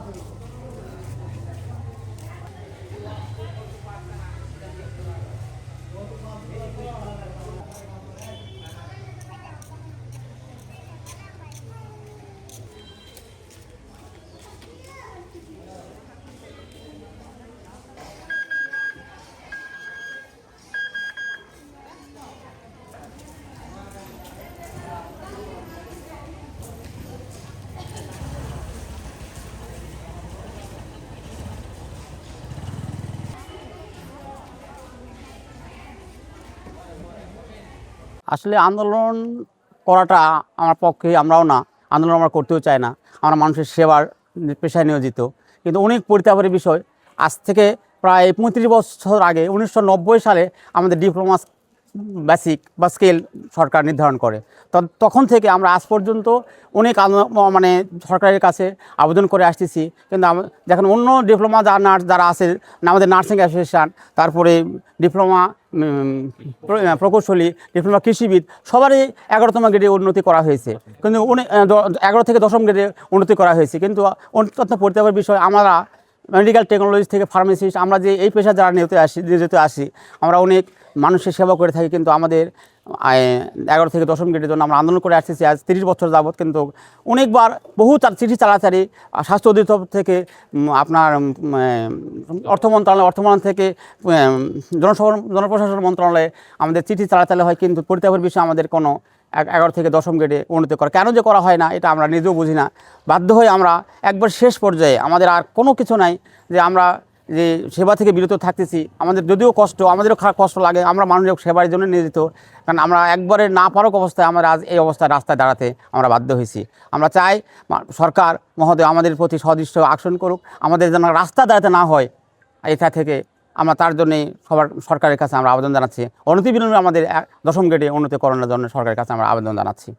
하나, 둘, 셋. আসলে আন্দোলন করাটা আমার পক্ষে আমরাও না, আন্দোলন আমরা করতেও চাই না। আমরা মানুষের সেবার পেশায় নিয়োজিত। কিন্তু অনেক পরিতাপের বিষয়। আজ থেকে প্রায় পঁয়ত্রিশ বছর আগে উনিশশো নব্বই সালে আমাদের ডিপ্লোমা বেসিক বা স্কেল সরকার নির্ধারণ করে। তো- তখন থেকে আমরা আজ পর্যন্ত অনেক মানে সরকারের কাছে আবেদন করে আসতেছি। কিন্তু দেখেন অন্য ডিপ্লোমা যা নার্স যারা আছে, আমাদের নার্সিং অ্যাসোসিয়েশন তারপরে ডিপ্লোমা প্রকৌশলী ডিপ্লোমা কৃষিবিদ, সবারই এগারোতম গ্রেডে উন্নতি করা হয়েছে। কিন্তু দ- এগারো থেকে দশম গ্রেডে উন্নতি করা হয়েছে। কিন্তু অত্যন্ত পরিতাপের বিষয়, আমরা মেডিকেল টেকনোলজি থেকে ফার্মেসিস্ট আমরা যে এই পেশা যারা নিয়োজিত আসি নিয়োজিত আসি আমরা অনেক মানুষের সেবা করে থাকি কিন্তু আমাদের এগারো থেকে দশম গ্রেডের জন্য আমরা আন্দোলন করে আসতেছি। আজ তিরিশ বছর যাবৎ কিন্তু অনেকবার বহু চিঠি আহ, স্বাস্থ্য অধিদপ্তর থেকে আপনার অর্থ মন্ত্রণালয় অর্থ মন্ত্রণালয় থেকে জনসভা জনপ্রশাসন মন্ত্রণালয়ে আমাদের চিঠি চালাচালি হয় কিন্তু পরিতাপের বিষয়ে আমাদের কোনো এগারো থেকে দশম গ্রেডে উন্নতি করা। কেন যে করা হয় না, এটা আমরা নিজেও বুঝি না। বাধ্য হয়ে আমরা একবার শেষ পর্যায়ে, আমাদের আর কোনো কিছু নাই যে আমরা যে সেবা থেকে বিরত থাকতেছি, আমাদের যদিও কষ্ট, আমাদেরও খারাপ কষ্ট লাগে, আমরা মানুষের সেবার জন্য নিয়োজিত। কারণ আমরা একবারে না পারক অবস্থায় আমরা আজ এই অবস্থায় রাস্তায় দাঁড়াতে আমরা বাধ্য হয়েছি। আমরা চাই সরকার, মহোদয় আমাদের প্রতি সদৃশ্য আকর্ষণ করুক। আমাদের যেন রাস্তা দাঁড়াতে না হয়, এটা থেকে আমরা তার জন্যে সবার, সরকারের কাছে আমরা আবেদন জানাচ্ছি। অনতিবিলম্বে আমাদের দশম গ্রেডে উন্নতি করানোর জন্য সরকারের কাছে আমরা আবেদন জানাচ্ছি।